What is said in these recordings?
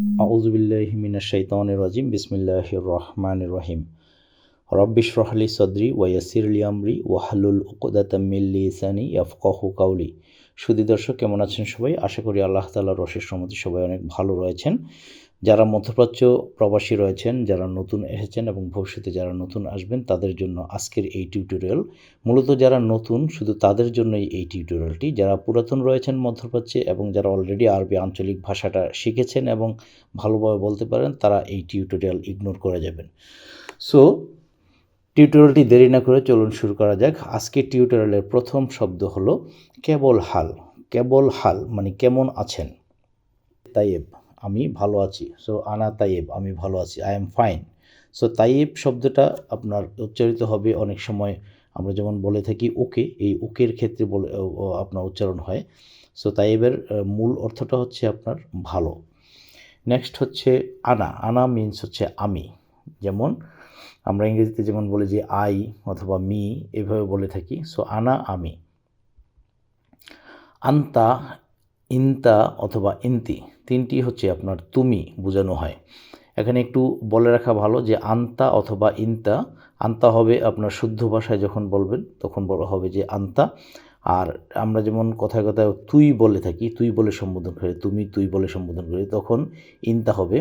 আউজুবিল্লাহি মিনাশ শাইতানির রাজিম বিসমিল্লাহ রহমান রহিম। রব্বিশ রহলি সদরি ওয়াসির লি আমরি ওয়াহালুল উকদাতাম মিন লিসানি ইয়াফকাহু কাউলি সুদী দর্শক, কেমন আছেন সবাই? আশা করি আল্লাহ তালার রসের সম্মতি সবাই অনেক ভালো রয়েছেন। যারা মধ্যপ্রাচ্য প্রবাসী রয়েছেন, যারা নতুন এসেছেন এবং ভবিষ্যতে যারা নতুন আসবেন, তাদের জন্য আজকের এই টিউটোরিয়াল। মূলত যারা নতুন, শুধু তাদের জন্যই এই টিউটোরিয়ালটি। যারা পুরাতন রয়েছেন মধ্যপ্রাচ্যে এবং যারা অলরেডি আরবি আঞ্চলিক ভাষাটা শিখেছেন এবং ভালোভাবে বলতে পারেন, তারা এই টিউটোরিয়াল ইগনোর করে যাবেন। সো টিউটোরিয়ালটি দেরি না করে চলুন শুরু করা যাক। আজকের টিউটোরিয়ালের প্রথম শব্দ হলো কেবল হাল। কেবল হাল মানে কেমন আছেন? তাইয়েব আমি ভালো আছি। সো আনা তাইয়েব আমি ভালো আছি আই এম ফাইন সো তাইয়েব শব্দটা আপনার উচ্চারিত হবে অনেক সময়, আমরা যেমন বলে থাকি ওকে, এই ওকের ক্ষেত্রে বলে আপনার উচ্চারণ হয়। সো তাইয়েবের মূল অর্থটা হচ্ছে আপনার ভালো। নেক্সট হচ্ছে আনা আনা মিন্স হচ্ছে আমি। যেমন, আমরা ইংরেজিতে যেমন বলি যে আই অথবা মি এভাবে বলে থাকি। সো আনা আমি। আন্তা ইন্তা অথবা ইন্তি, তিনটি হচ্ছে আপনার তুমি বোঝানো হয়। এখানে একটু বলে রাখা ভালো যে আন্তা অথবা ইন্তা, আন্তা হবে আপনার শুদ্ধ ভাষায় যখন বলবেন তখন বলা হবে যে আন্তা। আর আমরা যেমন কথায় কথায় তুই বলে থাকি, তুই বলে সম্বোধন করি, তুমি তুই বলে সম্বোধন করি, তখন ইন্তা হবে।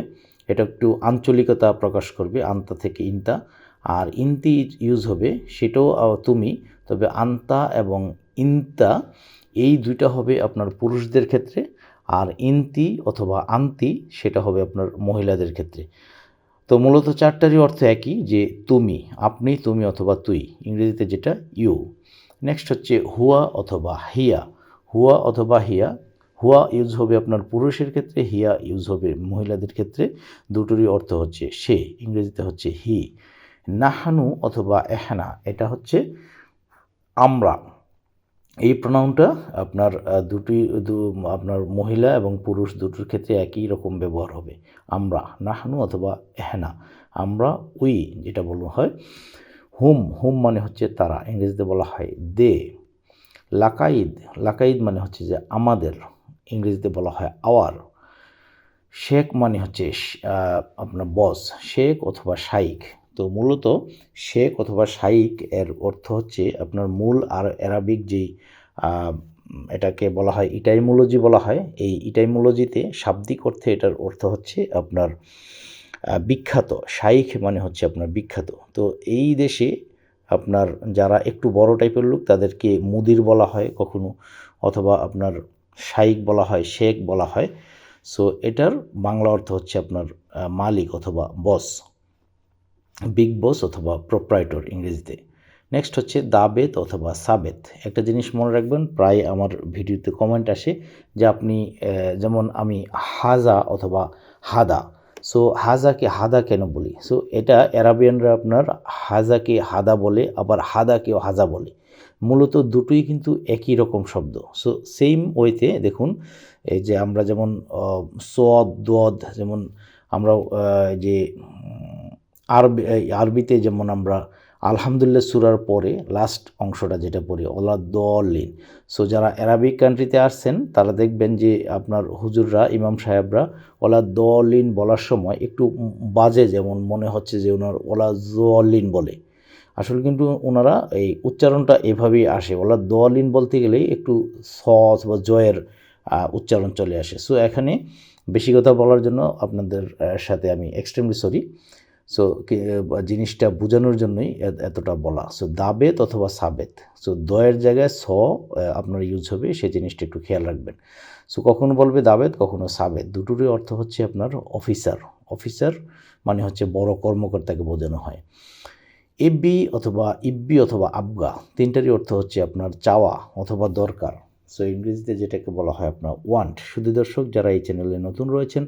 এটা একটু আঞ্চলিকতা প্রকাশ করবে, আন্তা থেকে ইন্তা। আর ইন্তি ইউজ হবে, সেটাও তুমি। তবে আন্তা এবং ইন্তা এই দুইটা হবে আপনার পুরুষদের ক্ষেত্রে আর ইন্তি অথবা আন্তি সেটা হবে আপনার মহিলাদের ক্ষেত্রে। তো মূলত চারটারই অর্থ একই যে তুমি, আপনি, তুমি অথবা তুই, ইংরেজিতে যেটা ইউ। নেক্সট হচ্ছে হুয়া অথবা হিয়া। হুয়া অথবা হিয়া। হুয়া ইউজ হবে আপনার পুরুষের ক্ষেত্রে, হিয়া ইউজ হবে মহিলাদের ক্ষেত্রে। দুটোরই অর্থ হচ্ছে সে, ইংরেজিতে হচ্ছে হি। নাহানু অথবা এহানা, এটা হচ্ছে আমরা। এই প্রনাউনটা আপনার দুটি আপনার মহিলা এবং পুরুষ দুটোর ক্ষেত্রে একই রকম ব্যবহার হবে। আমরা, নাহানু অথবা এহেনা। আমরা উই যেটা বলা হয়, হুম হুম মানে হচ্ছে তারা, ইংরেজিতে বলা হয় দে। লাকাইদ লাকাইদ মানে হচ্ছে যে আমাদের, ইংরেজিতে বলা হয় আওয়ার। শেখ মানে হচ্ছে আপনার বস, শেখ অথবা শাইক তো মূলত শেখ অথবা শাইক এর অর্থ হচ্ছে আপনার মূল আর অ্যারাবিক যেই এটাকে বলা হয় ইটাইমোলজি বলা হয়, এই ইটাইমোলজিতে শাব্দিক অর্থে এটার অর্থ হচ্ছে আপনার বিখ্যাত। শাইখ মানে হচ্ছে আপনার বিখ্যাত। তো এই দেশে আপনার যারা একটু বড় টাইপের লোক তাদেরকে মুদির বলা হয় কখনো, অথবা আপনার শাইক বলা হয়, শেখ বলা হয়। সো এটার বাংলা অর্থ হচ্ছে আপনার মালিক অথবা বস। বিগ বস অথবা প্রোপ্রাইটর ইংরেজিতে। নেক্সট হচ্ছে দাবেত অথবা সাবেত। একটা জিনিস মনে রাখবেন, প্রায় আমার ভিডিওতে কমেন্ট আসে যে আপনি যেমন আমি হাজা অথবা হাদা। সো হাজাকে হাদা কেন বলি? সো এটা অ্যারাবিয়ানরা আপনার হাজাকে হাদা বলে, আবার হাদাকেও হাজা বলে। মূলত দুটোই কিন্তু একই রকম শব্দ। সো সেম ওয়েতে দেখুন, এই যে আমরা যেমন সোয়াদ দোয়াদ, যেমন আমরা যে আরবি আরবিতে যেমন আমরা আলহামদুলিল্লাহ সুরার পরে লাস্ট অংশটা যেটা পড়ি ওলা দলিন। সো যারা অ্যারাবিক কান্ট্রিতে আসছেন, তারা দেখবেন যে আপনার হুজুররা, ইমাম সাহেবরা ওলা দলিন বলার সময় একটু বাজে যেমন মনে হচ্ছে যে ওনার ওলা জলিন বলে। আসলে কিন্তু ওনারা এই উচ্চারণটা এভাবেই আসে। ওলা দলিন বলতে গেলেই একটু সস বা জয়ের উচ্চারণ চলে আসে। সো এখানে বেশি কথা বলার জন্য আপনাদের সাথে আমি এক্সট্রিমলি সরি সো জিনিসটা বোঝানোর জন্যই এতটা বলা। সো দাবেত অথবা সাবেত। সো দয়ের জায়গায় স আপনার ইউজ হবে সেই জিনিসটা একটু খেয়াল রাখবেন। সো কখনো বলবে দাবেত, কখনো সাবেত। দুটোরই অর্থ হচ্ছে আপনার অফিসার অফিসার মানে হচ্ছে বড় কর্মকর্তাকে বোঝানো হয়। ইব্বি অথবা ইব্বি অথবা আবগা, তিনটারই অর্থ হচ্ছে আপনার চাওয়া অথবা দরকার। সো ইংরেজিতে যেটাকে বলা হয় আপনার ওয়ান্ট শুধু দর্শক যারা এই চ্যানেলে নতুন রয়েছেন,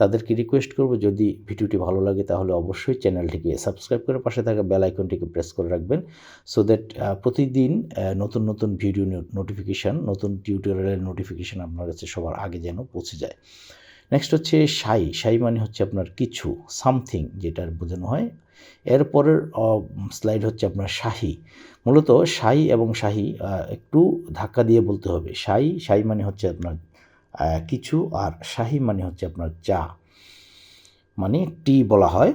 তাদেরকে রিকোয়েস্ট করব, যদি ভিডিওটি ভালো লাগে তাহলে অবশ্যই চ্যানেলটিকে সাবস্ক্রাইব করে পাশে থাকা বেল আইকনটিকে প্রেস করে রাখবেন সো দ্যাট প্রতিদিন নতুন নতুন ভিডিও নোটিফিকেশান নতুন টিউটোরিয়ালের নোটিফিকেশান আপনার কাছে সবার আগে যেন পৌঁছে যায়। নেক্সট হচ্ছে সাই। সাই মানে হচ্ছে আপনার কিছু সামথিং যেটার বোঝানো হয়। এরপরের স্লাইড হচ্ছে আপনার শাহি। মূলত সাই এবং শাহি একটু ধাক্কা দিয়ে বলতে হবে। সাই সাই মানে হচ্ছে আপনার কিছু আর শাহি মানে হচ্ছে আপনার চা। মানে টি বলা হয়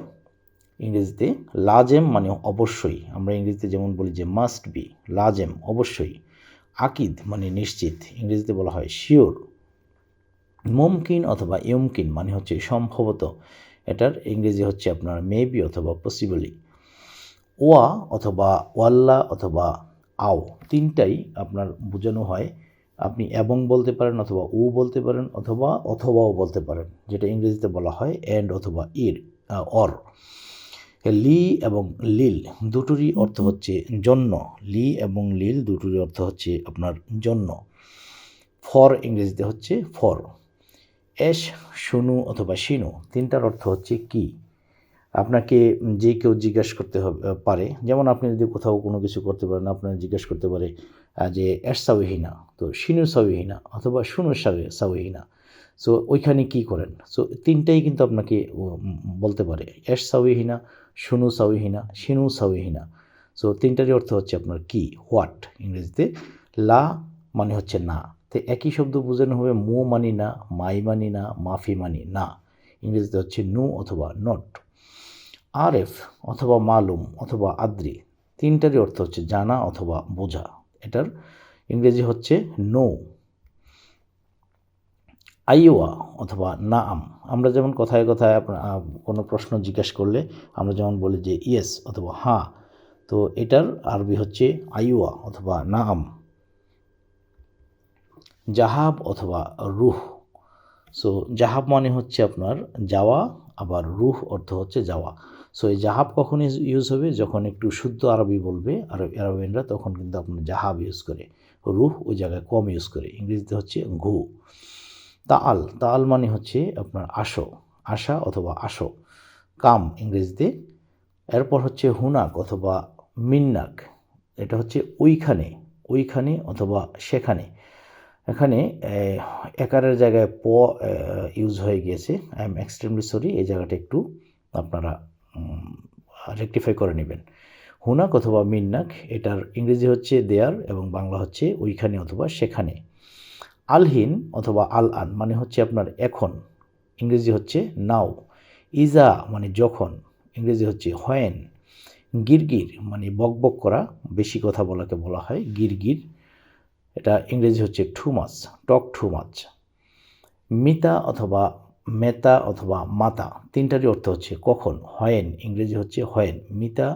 ইংরেজিতে। লাজেম মানে অবশ্যই। আমরা ইংরেজিতে যেমন বলি যে মাস্ট বি লাজেম, অবশ্যই। আকিদ মানে নিশ্চিত। ইংরেজিতে বলা হয় শিওর মুমকিন অথবা ইয়মকিন মানে হচ্ছে সম্ভবত এটার ইংরেজি হচ্ছে আপনার মেবি অথবা পসিবলি ওয়া অথবা ওয়াল্লা অথবা আও তিনটাই আপনার বোঝানো হয়। আপনি এবং বলতে পারেন অথবা উ বলতে পারেন অথবা অথবাও বলতে পারেন, যেটা ইংরেজিতে বলা হয় অ্যান্ড অথবা ইর অর লি এবং লিল দুটোরই অর্থ হচ্ছে জন্য। লি এবং লিল দুটোরই অর্থ হচ্ছে আপনার জন্য। ফর ইংরেজিতে হচ্ছে ফর। এস, শুনু অথবা শিনু, তিনটার অর্থ হচ্ছে কি? আপনাকে যে কেউ জিজ্ঞাসা করতে হবে পারে। যেমন আপনি যদি কোথাও কোনো কিছু করতে পারেন, আপনার জিজ্ঞেস করতে পারে যে এস সাউহিনা তো শিনু সাউহিনা অথবা শুনু সাউ- সাউহিনা সো ওইখানে কি করেন? সো তিনটাই কিন্তু আপনাকে বলতে পারে। এস সাউহিনা শুনু সাউহিনা শিনু সাউহিনা সো তিনটারই অর্থ হচ্ছে আপনার কি, হোয়াট ইংরেজিতে, লা মানে হচ্ছে না। তো একই শব্দ বোঝানো হবে মো মানি না মাই মানি না মাফি মানি না। ইংরেজিতে হচ্ছে নো অথবা নট। আরএফ অথবা মালুম অথবা আদ্রি। তিনটারই অর্থ হচ্ছে জানা অথবা বোঝা। এটার ইংরেজি হচ্ছে নো। আইওয়া অথবা না আম আমরা যেমন কথায় কথায় আপনা- আহ, কোনো প্রশ্ন জিজ্ঞেস করলে আমরা যেমন বলি যে ইয়েস অথবা হ্যাঁ তো এটার আরবি হচ্ছে আইওয়া অথবা না আম জাহাব অথবা রুহ। সো জাহাব মানে হচ্ছে আপনার যাওয়া, আবার রুহ অর্থ হচ্ছে যাওয়া। সো এই জাহাব কখন ইউজ হবে? যখন একটু শুদ্ধ আরবি বলবে, আর আরবিয়ানরা তখন কিন্তু আপনার জাহাব ইউজ করে। রুহ ওই জায়গায় কম ইউজ করে। ইংরেজিতে হচ্ছে ঘু। তাল তাল মানে হচ্ছে আপনার আসো, আশা অথবা আসো। কাম, ইংরেজিতে। এরপর হচ্ছে হুনাক অথবা মিন্নাক। এটা হচ্ছে ওইখানে ওইখানে অথবা সেখানে। এখানে একারের জায়গায় প ইউজ হয়ে গিয়েছে। আই এম এক্সট্রিমলি সরি এই জায়গাটা একটু আপনারা রেকটিফাই করে নেবেন। হুনাক অথবা মিন্নাক, এটার ইংরেজি হচ্ছে দেয়ার এবং বাংলা হচ্ছে ওইখানে অথবা সেখানে। আলহিন অথবা আল আন মানে হচ্ছে আপনার এখন, ইংরেজি হচ্ছে নাও ইজা মানে যখন, ইংরেজি হচ্ছে হয়েন গিরগির মানে বকবক করা, বেশি কথা বলাকে বলা হয় গিরগির। এটা ইংরেজি হচ্ছে ঠু মাছ টক টু মাছ মিতা অথবা মেতা অথবা মাতা, তিনটারই অর্থ হচ্ছে কখন হয়েন ইংরেজি হচ্ছে হয়েন মিতা,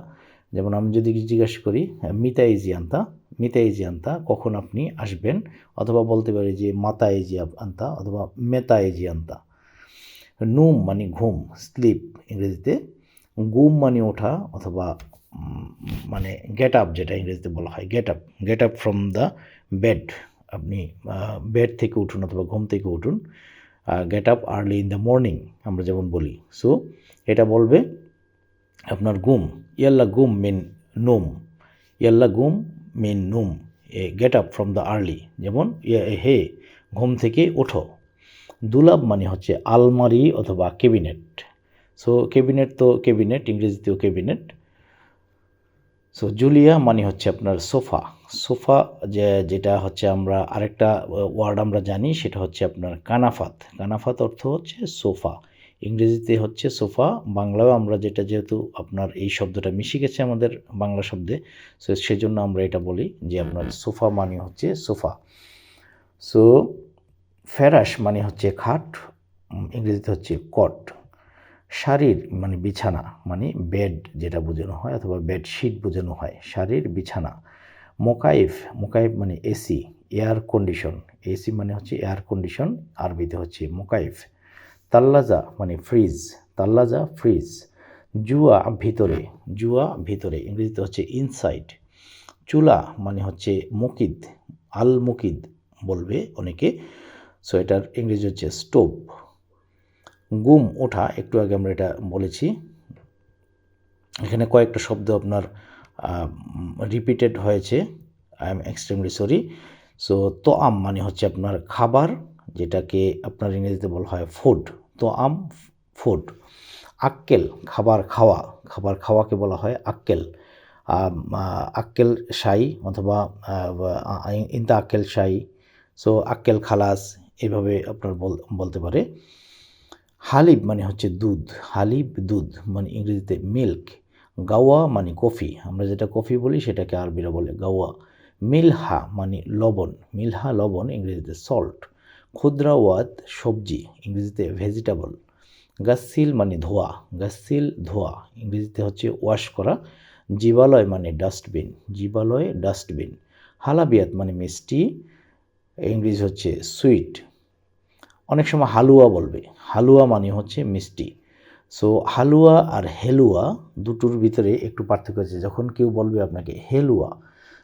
যেমন আমি যদি জিজ্ঞাসা করি, মিতা ইজিয়ান্তা মিতা ইজিয়ান্তা কখন আপনি আসবেন? অথবা বলতে পারি যে মাতা ইজিয়ান্তা অথবা মেতা ইজিয়ান্তা নুম মানে ঘুম স্লিপ ইংরেজিতে। গুম মানে ওঠা, অথবা মানে গেট আপ যেটা ইংরেজিতে বলা হয় get up get up from the bed আপনি বেড থেকে উঠুন অথবা ঘুম থেকে উঠুন get up early in the morning আমরা যেমন বলি। সো এটা বলবে আপনার গুম ইয়াল্লা গুম মিন নুম, ইয়াল্লা গুম মিন নুম, এ get up from the early যেমন হে, ঘুম থেকে ওঠো। দুলাব মানে হচ্ছে আলমারি অথবা ক্যাবিনেট সো ক্যাবিনেট তো ক্যাবিনেট ইংরেজিতেও ক্যাবিনেট সো জুলিয়া মানে হচ্ছে আপনার সোফা। সোফা যে যেটা হচ্ছে আমরা আরেকটা ওয়ার্ড আমরা জানি সেটা হচ্ছে আপনার কানাফাত। কানাফাত অর্থ হচ্ছে সোফা। ইংরেজিতে হচ্ছে সোফা বাংলাও আমরা যেটা যেহেতু আপনার এই শব্দটা মিশে গেছে আমাদের বাংলা শব্দে সো সেজন্য আমরা এটা বলি যে আপনার সোফা মানে হচ্ছে সোফা। সো ফেরাস মানে হচ্ছে খাট ইংরেজিতে হচ্ছে কট। শাড়ির মানে বিছানা মানে বেড যেটা বোঝানো হয় অথবা বেডশিট বোঝানো হয় শাড়ির বিছানা। মোকাইফ মোকাইফ মানে এসি এয়ার কন্ডিশন এসি মানে হচ্ছে এয়ার কন্ডিশন আরবিতে হচ্ছে মোকাইফ তাল্লাজা মানে ফ্রিজ তাল্লাজা ফ্রিজ জুয়া ভিতরে জুয়া ভিতরে, ইংরেজিতে হচ্ছে ইনসাইড চুলা মানে হচ্ছে মুকিদ আল মুকিদ বলবে অনেকে। সো এটার ইংরেজি হচ্ছে স্টোভ গুম ওঠা, একটু আগে আমরা এটা বলেছি। এখানে কয়েকটা শব্দ আপনার রিপিটেড হয়েছে। I am extremely sorry so তো আম মানে হচ্ছে আপনার খাবার, যেটাকে আপনার ইংরেজিতে বলা হয় ফুড তো আম ফুড আক্কেল, খাবার খাওয়া। খাবার খাওয়াকে বলা হয় আক্কেল। আক্কেল শাই অথবা ইন দ্য আক্কেল শাই। সো আক্কেল খালাস, এভাবে আপনার বল- বলতে পারে। হালিব মানে হচ্ছে দুধ, হালিব দুধ মানে ইংরেজিতে মিল্ক, গাওয়া মানে কফি। আমরা যেটা কফি বলি সেটাকে আরবিরা বলে গাওয়া। মিলহা মানে লবণ, মিলহা লবণ ইংরেজিতে সল্ট ক্ষুদ্রাওয়াত সবজি, ইংরেজিতে ভেজিটেবল গাসিল মানে ধোয়া গাসিল ধোয়া ইংরেজিতে হচ্ছে ওয়াশ করা। জীবালয় মানে ডাস্টবিন জীবালয় ডাস্টবিন হালাবিয়াত মানে মিষ্টি, ইংরেজি হচ্ছে সুইট অনেক সময় হালুয়া বলবে হালুয়া মানে হচ্ছে মিষ্টি। সো হালুয়া আর হেলুয়া দুটোর ভিতরে একটু পার্থক্য আছে। যখন কেউ বলবে আপনাকে হেলুয়া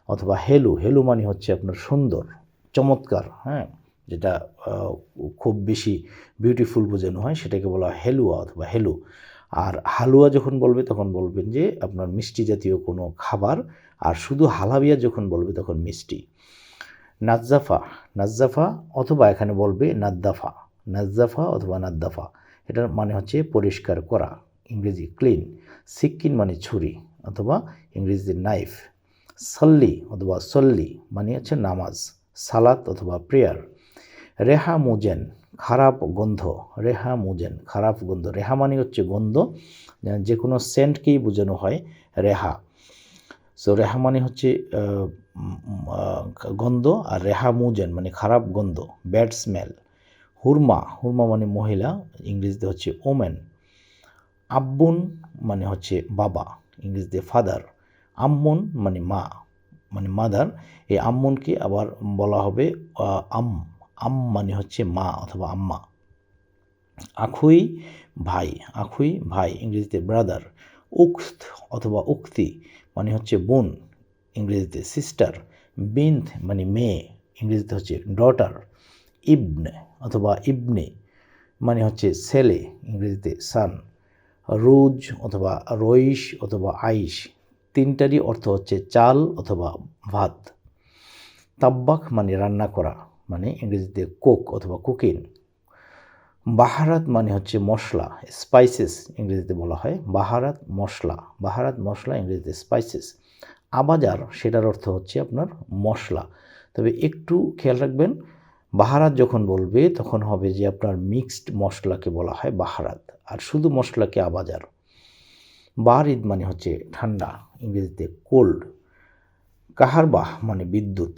অথবা হেলু হেলু মানে হচ্ছে আপনার সুন্দর, চমৎকার হ্যাঁ যেটা খুব বেশি বিউটিফুল বোঝানো হয়, সেটাকে বলা হয় হেলুয়া অথবা হেলু। আর হালুয়া যখন বলবে, তখন বলবেন যে আপনার মিষ্টি জাতীয় কোনো খাবার, আর শুধু হালাবিয়া যখন বলবে, তখন মিষ্টি। নাজ্জাফা নাজ্জাফা অথবা এখানে বলবে নাদ্দাফা। নাজ্জাফা অথবা নাদ্দাফা। এটার মানে হচ্ছে পরিষ্কার করা। ইংরেজি ক্লিন সিক্কিন মানে ছুরি অথবা ইংরেজিতে নাইফ সল্লি অথবা সল্লি মানে হচ্ছে নামাজ, সালাত অথবা প্রেয়ার রেহা মুজেন খারাপ গন্ধ। রেহা মুজেন খারাপ গন্ধ। রেহা মানে হচ্ছে গন্ধ যে কোনো সেন্টকেই বোঝানো হয় রেহা। সো রেহা মানে হচ্ছে গন্ধ আর রেহা মুজেন মানে খারাপ গন্ধ ব্যাড স্মেল হুরমা হুরমা মানে মহিলা, ইংরেজিতে হচ্ছে ওমেন। আব্বুন মানে হচ্ছে বাবা, ইংরেজিতে ফাদার। আম্মুন মানে মা মানে মাদার। এই আম্মুনকে আবার বলা হবে আম। আম মানে হচ্ছে মা অথবা আম্মা। আখুই ভাই আখুই ভাই, ইংরেজিতে ব্রাদার। উক্ত অথবা উক্তি মানে হচ্ছে বোন, ইংরেজিতে সিস্টার। বিন্থ মানে মেয়ে, ইংরেজিতে হচ্ছে ডটার। ইবনে অথবা ইবনে মানে হচ্ছে ছেলে, ইংরেজিতে সান রুজ অথবা রইশ অথবা আইশ, তিনটারই অর্থ হচ্ছে চাল অথবা ভাত। তাব্বাক মানে রান্না করা মানে ইংরেজিতে কোক অথবা কুকিং বাহারাত মানে হচ্ছে মশলা স্পাইসেস ইংরেজিতে বলা হয় বাহারাত মশলা। বাহারাত মশলা ইংরেজিতে স্পাইসেস আবাজার, সেটার অর্থ হচ্ছে আপনার মশলা। তবে একটু খেয়াল রাখবেন বাহারাত যখন বলবে, তখন হবে যে আপনার মিক্সড মশলাকে বলা হয় বাহারাত। আর শুধু মশলাকে আবাজার। বাহারিদ মানে হচ্ছে ঠান্ডা, ইংরেজিতে কোল্ড কাহারবাহ মানে বিদ্যুৎ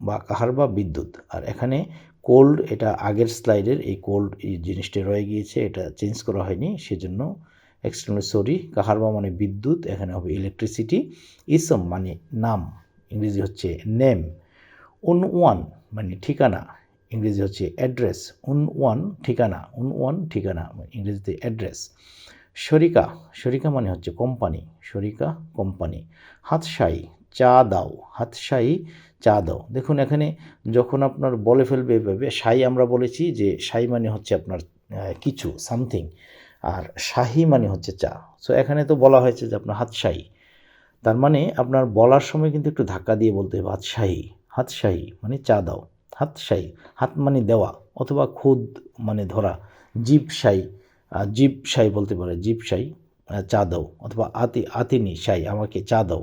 বা কাহারবা বিদ্যুৎ। আর এখানে কোল্ড এটা আগের স্লাইডের, এই কোল্ড এই জিনিসটা রয়ে গিয়েছে, এটা চেঞ্জ করা হয়নি, সেজন্য এক্সট্রিমলি সরি কাহারবা মানে বিদ্যুৎ, এখানে হবে ইলেকট্রিসিটি ইসম মানে নাম, ইংরেজি হচ্ছে নেম উন ওয়ান মানে ঠিকানা, ইংরেজি হচ্ছে অ্যাড্রেস উন ওয়ান ঠিকানা উন ওয়ান ঠিকানা, ইংরেজিতে অ্যাড্রেস শরিকা শরিকা মানে হচ্ছে কোম্পানি শরিকা কোম্পানি হাতশাই, চা দাও, হাতশাই, চা দাও। দেখুন, এখানে যখন আপনার বলে ফেলবে এভাবে, শাই আমরা বলেছি যে সাই মানে হচ্ছে আপনার কিছু সামথিং আর শাহি মানে হচ্ছে চা। সো এখানে তো বলা হয়েছে যে আপনার হাতশাই। তার মানে আপনার বলার সময় কিন্তু একটু ধাক্কা দিয়ে বলতে হবে হাতশাহী হাতশাহী মানে চা দাও। হাতশাহী হাত মানে দেওয়া অথবা খুদ মানে ধরা। জিপশাই জিপশাই বলতে পারে জিপশাই আহ, চা দাও অথবা আতি আতিনি শাই আমাকে চা দাও।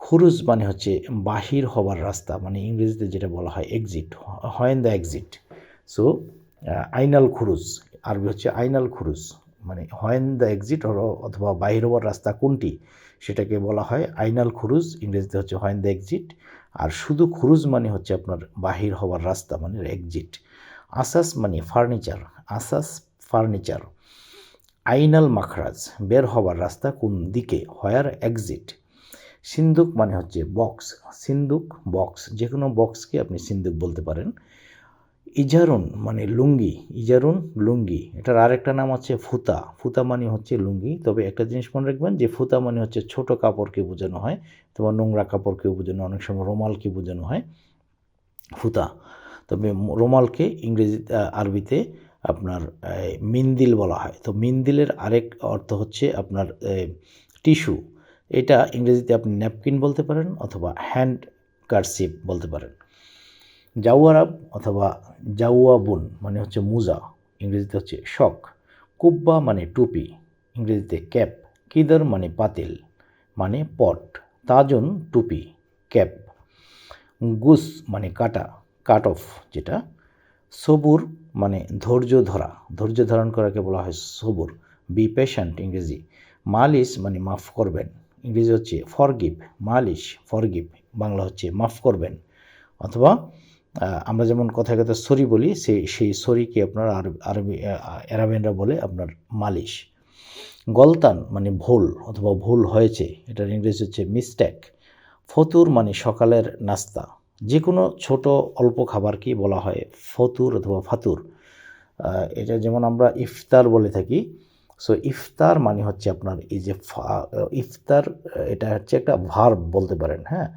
খুরুজ মানে হচ্ছে বাহির হবার রাস্তা মানে ইংরেজিতে যেটা বলা হয় exit when the exit so Ainal খুরুজ আরবি হচ্ছে আইনাল খুরুজ মানে হয়েন দ্য এক্সিট অথবা বাহির হবার রাস্তা কোনটি? সেটাকে বলা হয় আইনাল খুরুজ, ইংরেজিতে হচ্ছে হয়েন দ্য এক্সিট আর শুধু খুরুজ মানে হচ্ছে আপনার বাহির হওয়ার রাস্তা মানে এক্সিট আসাস মানে ফার্নিচার আসাস ফার্নিচার আইনাল মাখরাজ, বের হবার রাস্তা কোন দিকে? হয়ার এক্সিট সিন্দুক মানে হচ্ছে বক্স সিন্দুক বক্স যে কোনো বক্সকে আপনি সিন্দুক বলতে পারেন। ইজারুন মানে লুঙ্গি, ইজারুন লুঙ্গি। এটার আরেকটা নাম আছে ফুতা। ফুতা মানে হচ্ছে লুঙ্গি। তবে একটা জিনিস মনে রাখবেন যে ফুতা মানে হচ্ছে ছোট কাপড়কে বোঝানো হয়, তোমার নোংরা কাপড়কেও বোঝানো অনেক সময় রুমালকে বোঝানো হয় ফুতা। তবে রুমালকে ইংরেজি আরবিতে আপনার মিন্দিল বলা হয়। তো মিন্দিলের আরেক অর্থ হচ্ছে আপনার টিস্যু। এটা ইংরেজিতে আপনি ন্যাপকিন বলতে পারেন অথবা হ্যান্ড কারসিপ বলতে পারেন। জাউয়ারাব অথবা জাউয়াবুন মানে হচ্ছে মুজা, ইংরেজিতে হচ্ছে শক কুব্বা মানে টুপি, ইংরেজিতে ক্যাপ। কিদার মানে পাতিল মানে পট। তাজন টুপি, ক্যাপ। গুস মানে কাটা, কাট অফ যেটা। সবুর মানে ধৈর্য ধরা, ধৈর্য ধারণ করাকে বলা হয় সবুর, বি পেশেন্ট ইংরেজি। মালিশ মানে মাফ করবেন, ইংরেজি হচ্ছে ফরগিভ, মালিশ, ফরগিভ, বাংলা হচ্ছে মাফ করবেন। অথবা আমরা যেমন কথায় কথা সরি বলি, সেই সেই সরিকে আপনার আরবি অ্যারাবিয়ানরা বলে আপনার মালিশ। গলতান মানে ভুল অথবা ভুল হয়েছে, এটার ইংরেজি হচ্ছে মিস্টেক ফতুর মানে সকালের নাস্তা। যে কোনো ছোট অল্প খাবারকেই বলা হয়, ফতুর অথবা ফাতুর। এটা যেমন আমরা ইফতার বলে থাকি সো ইফতার মানে হচ্ছে আপনার এই যে ইফতার এটা হচ্ছে একটা ভার্ব বলতে পারেন হ্যাঁ?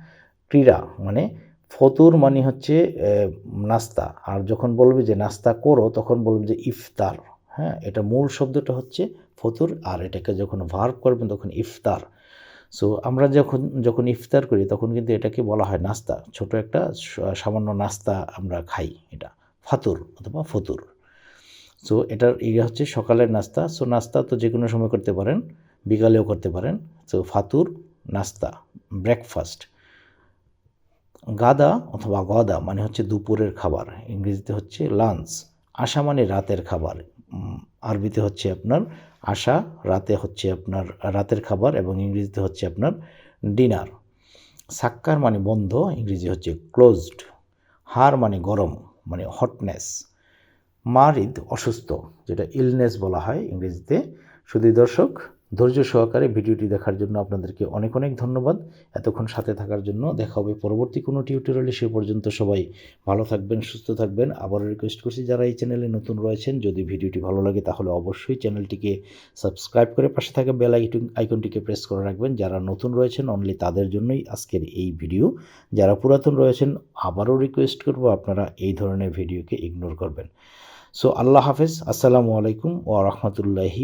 ক্রীড়া মানে ফতুর মানে হচ্ছে নাস্তা। আর যখন বলবে যে নাস্তা করো, তখন বলবে যে ইফতার। হ্যাঁ এটা মূল শব্দটা হচ্ছে ফতুর, আর এটাকে যখন ভার্ব করবেন তখন ইফতার। সো আমরা যখন যখন ইফতার করি, তখন কিন্তু এটাকে বলা হয় নাস্তা। ছোট একটা সামান্য নাস্তা আমরা খাই এটা, ফাতুর অথবা ফতুর। সো এটার ইয়ে হচ্ছে সকালের নাস্তা। সো নাস্তা তো যে কোনো সময় করতে পারেন, বিকালেও করতে পারেন। সো ফাতুর, নাস্তা ব্রেকফাস্ট গাদা অথবা গদা মানে হচ্ছে দুপুরের খাবার। ইংরেজিতে হচ্ছে লাঞ্চ আশা মানে রাতের খাবার। আরবিতে হচ্ছে আপনার আশা রাতে হচ্ছে আপনার রাতের খাবার এবং ইংরেজিতে হচ্ছে আপনার ডিনার সাক্কার মানে বন্ধ, ইংরেজি হচ্ছে ক্লোজড হার মানে গরম মানে হটনেস মারিদ অসুস্থ, যেটা ইলনেস বলা হয় ইংরেজিতে। শুধু দর্শক ধৈর্য সহকারে ভিডিওটি দেখার জন্য আপনাদেরকে অনেক অনেক ধন্যবাদ। এতক্ষণ সাথে থাকার জন্য দেখা হবে পরবর্তী কোনো টিউটোরিয়ালে। সে পর্যন্ত সবাই ভালো থাকবেন, সুস্থ থাকবেন। আবারও রিকোয়েস্ট করছি, যারা এই চ্যানেলে নতুন রয়েছেন, যদি ভিডিওটি ভালো লাগে তাহলে অবশ্যই চ্যানেলটিকে সাবস্ক্রাইব করে পাশে থাকা বেল আইকন আইকনটিকে প্রেস করে রাখবেন। যারা নতুন রয়েছেন অনলি তাদের জন্যই আজকের এই ভিডিও যারা পুরাতন রয়েছেন, আবারও রিকোয়েস্ট করব আপনারা এই ধরনের ভিডিওকে ইগনোর করবেন। সো আল্লাহ হাফেজ। আসসালামু আলাইকুম ওয়া রাহমাতুল্লাহি